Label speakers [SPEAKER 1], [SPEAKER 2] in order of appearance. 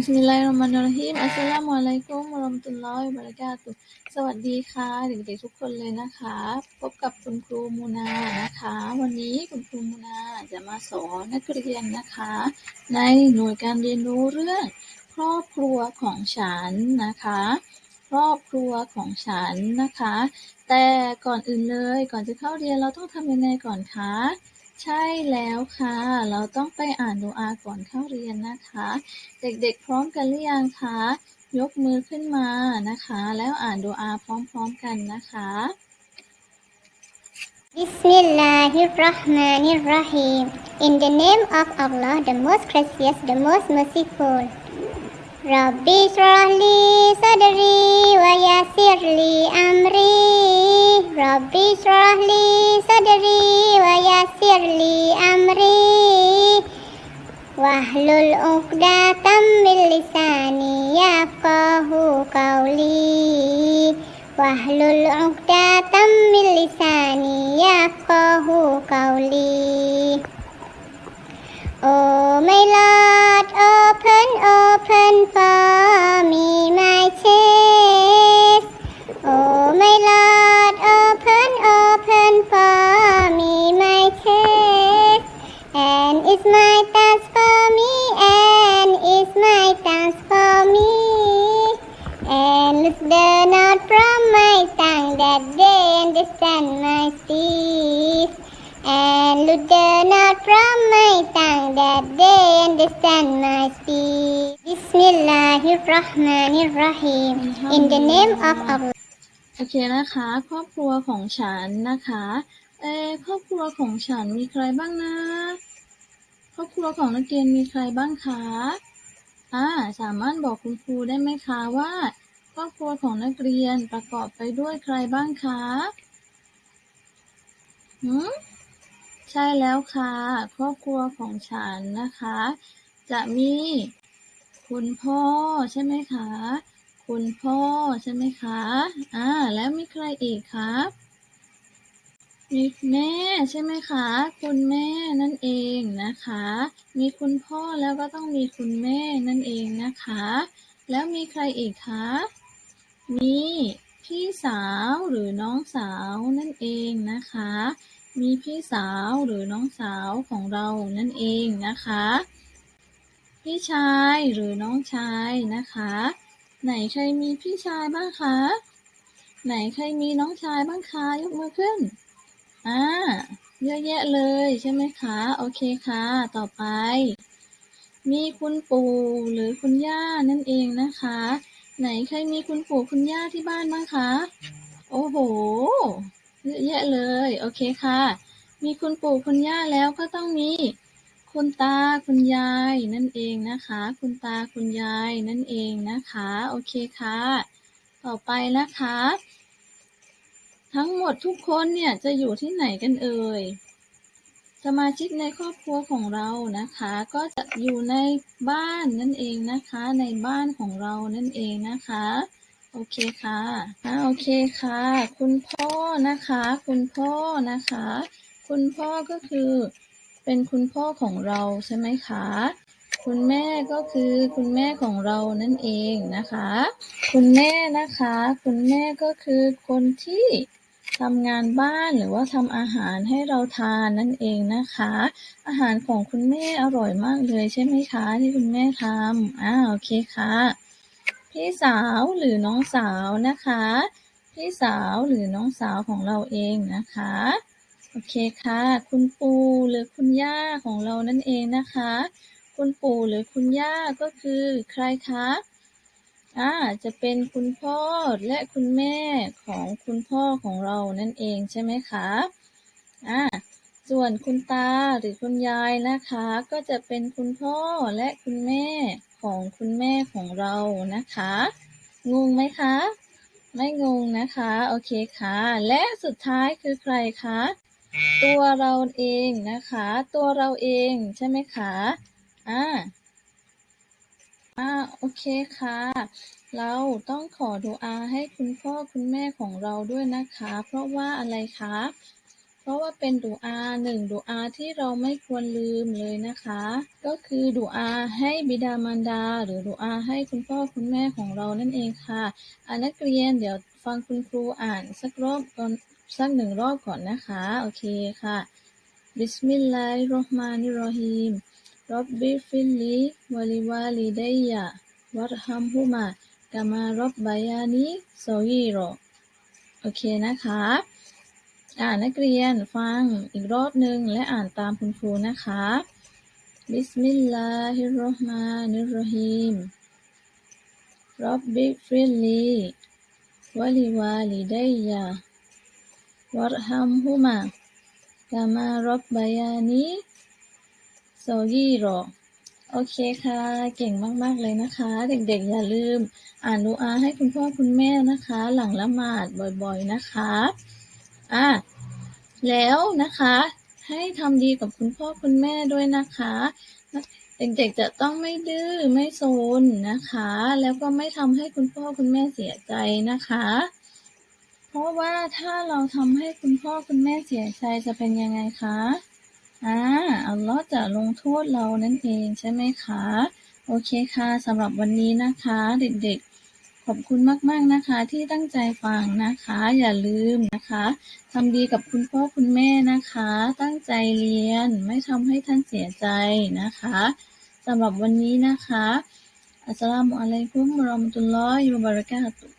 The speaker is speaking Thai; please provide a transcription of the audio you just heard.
[SPEAKER 1] บิสมิลลาฮิรเราะห์มานิรเราะฮีมอัสสลามุอะลัยกุมวะเราะมะตุลลอฮิวะบะเราะกาตุสวัสดีค่ะเด็กๆทุกคนเลยนะคะ พบกับคุณครูมูนานะคะ วันนี้คุณครูมูนาจะมาสอนนักเรียนนะคะ ในหน่วยการเรียนรู้เรื่อง ครอบครัวของฉันนะคะ ครอบครัวของฉันนะคะ แต่ก่อนอื่นเลยก่อนจะเข้าเรียนเราต้องทำยังไงก่อนคะ ใช่แล้วค่ะ เราต้องไปอ่านดูอาก่อนเข้าเรียนนะคะ เด็กๆพร้อมกันหรือยังคะ ยกมือขึ้นมานะคะ แล้วอ่านดูอาพร้อมๆกันนะคะ
[SPEAKER 2] Bismillahirrahmanirrahim. In the name of Allah, the most gracious, the most merciful. Rabbi shrahli sadri wa yassir li. Rabbi shrahli sadri wa yassir li amri. Wahlul uqdatam min lisani yafqahu qawli. Wahlul uqdatam min lisani yafqahu qawli. Oh my Lord, is my task for me, and is my task for me. And loose the knot from my tongue that they understand my speech. And loose the knot from my tongue that they understand my speech. Bismillahirrahmanirrahim. In the name of Allah.
[SPEAKER 1] โอเคนะคะ ครอบครัวของฉันนะคะ เอครอบครัวของฉันมีใครบ้างนะ รอบครัวของนักเรียนมีใครบ้างคะอ่าสามารถบอกคุณครูได้ไหมคะว่าครอบครัวของนักเรียนประกอบไปด้วยใครบ้างคะหืมใช่แล้วค่ะ ครอบครัวของฉันนะคะ จะมีคุณพ่อใช่ไหมคะ คุณพ่อใช่ไหมคะ อ่า แล้วมีใครอีกคะ มีแม่ใช่ไหมคะ คุณแม่นั่นเองนะคะ มีคุณพ่อแล้วก็ต้องมีคุณแม่นั่นเองนะคะ แล้วมีใครอีกคะ มีพี่สาวหรือน้องสาวนั่นเองนะคะ มีพี่สาวหรือน้องสาวของเรานั่นเองนะคะ พี่ชายหรือน้องชายนะคะ ไหนใครมีพี่ชายบ้างคะ ไหนใครมีน้องชายบ้างคะ ยกมือขึ้น อ่า เยอะแยะเลยใช่ไหมคะ โอเคค่ะ ต่อไป มีคุณปู่หรือคุณย่านั่นเองนะคะ ไหนใครมีคุณปู่คุณย่าที่บ้านบ้างคะ โอ้โห เยอะแยะเลย โอเคค่ะ มีคุณปู่คุณย่าแล้วก็ต้องมี คุณตาคุณยายนั่นเองนะคะ คุณตาคุณยายนั่นเองนะคะ โอเคค่ะ ต่อไปนะคะ ทั้งหมดทุกคนเนี่ยจะอยู่ที่ไหนกันเอ่ย สมาชิกในครอบครัวของเรานะคะ ก็จะอยู่ในบ้านนั่นเองนะคะ ในบ้านของเรานั่นเองนะคะ โอเคค่ะอ่าโอเคค่ะ คุณพ่อนะคะ คุณพ่อนะคะ คุณพ่อก็คือ เป็นคุณพ่อของเราใช่ไหมคะคุณแม่ก็คือคุณแม่ของเรานั่นเองนะคะ คุณแม่นะคะ คุณแม่ก็คือคนที่ ทำงานบ้านหรือว่าทำอาหารให้เราทานนั่นเองนะคะ อาหารของคุณแม่อร่อยมากเลยใช่ไหมคะ ที่คุณแม่ทำอ่าโอเคค่ะ พี่สาวหรือน้องสาวนะคะ พี่สาวหรือน้องสาวของเราเองนะคะ โอเคค่ะ คุณปู่หรือคุณย่าของเรานั่นเองนะคะ คุณปู่หรือคุณย่าก็คือใครคะ อ่า จะเป็นคุณพ่อและคุณแม่ของคุณพ่อของเรานั่นเองใช่ไหมคะอ่าส่วนคุณตาหรือคุณยายนะคะ ก็จะเป็นคุณพ่อและคุณแม่ของคุณแม่ของเรานะคะ งงไหมคะ ไม่งงนะคะ โอเคค่ะ และสุดท้ายคือใครคะ ตัวเราเองนะคะ ตัวเราเองใช่ไหมคะ อ่าอ่า โอเคค่ะ เราต้องขอดูอาให้คุณพ่อคุณแม่ของเราด้วยนะคะ เพราะว่าอะไรคะ เพราะว่าเป็นดุอาหนึ่งดุอาที่เราไม่ควรลืมเลยนะคะ ก็คือดุอาให้บิดามารดา หรือดุอาให้คุณพ่อคุณแม่ของเรานั่นเองค่ะอานักเรียนเดี๋ยวฟังคุณครูอ่านสักรอบก่อนสักหนึ่งรอบก่อนนะคะ โอเคค่ะ บิสมิลลาฮิรเราะห์มานิรเราะฮีมรับบิฟิลลี วะลิวาลิดัยยะวัรฮัมฮุมากามารบบายานิโซยีโรโอเคนะคะ อ่านนักเรียนฟังอีกรอบหนึ่งและอ่านตามคุณครูนะคะบิสมิลลาฮิรราะห์มานิรราะฮีมรับบิฟิลลีวลิวาลิดัยยะวัรฮัมฮุมากามารบบายานิโซยีโร โอเคค่ะ เก่งมาก ๆ เลยนะคะ เด็กๆ อย่าลืม อ่านดูอาให้คุณพ่อคุณแม่นะคะ หลังละหมาดบ่อยๆนะคะอะแล้วนะคะ ให้ทำดีกับคุณพ่อคุณแม่ด้วยนะคะ เด็กๆจะต้องไม่ดื้อไม่โซนนะคะ แล้วก็ไม่ทำให้คุณพ่อคุณแม่เสียใจนะคะ เพราะว่าถ้าเราทำให้คุณพ่อคุณแม่เสียใจจะเป็นยังไงคะ อัลลอฮ์จะลงโทษเรานั่นเองใช่ไหมคะ โอเคค่ะสำหรับวันนี้นะคะ เด็กๆ ขอบคุณมากๆนะคะที่ตั้งใจฟังนะคะ อย่าลืมนะคะทำดีกับคุณพ่อคุณแม่นะคะ ตั้งใจเรียนไม่ทำให้ท่านเสียใจนะคะสำหรับวันนี้นะคะอัสลามุอะลัยกุมราะมตุลลอฮิวะบะเราะกาตุ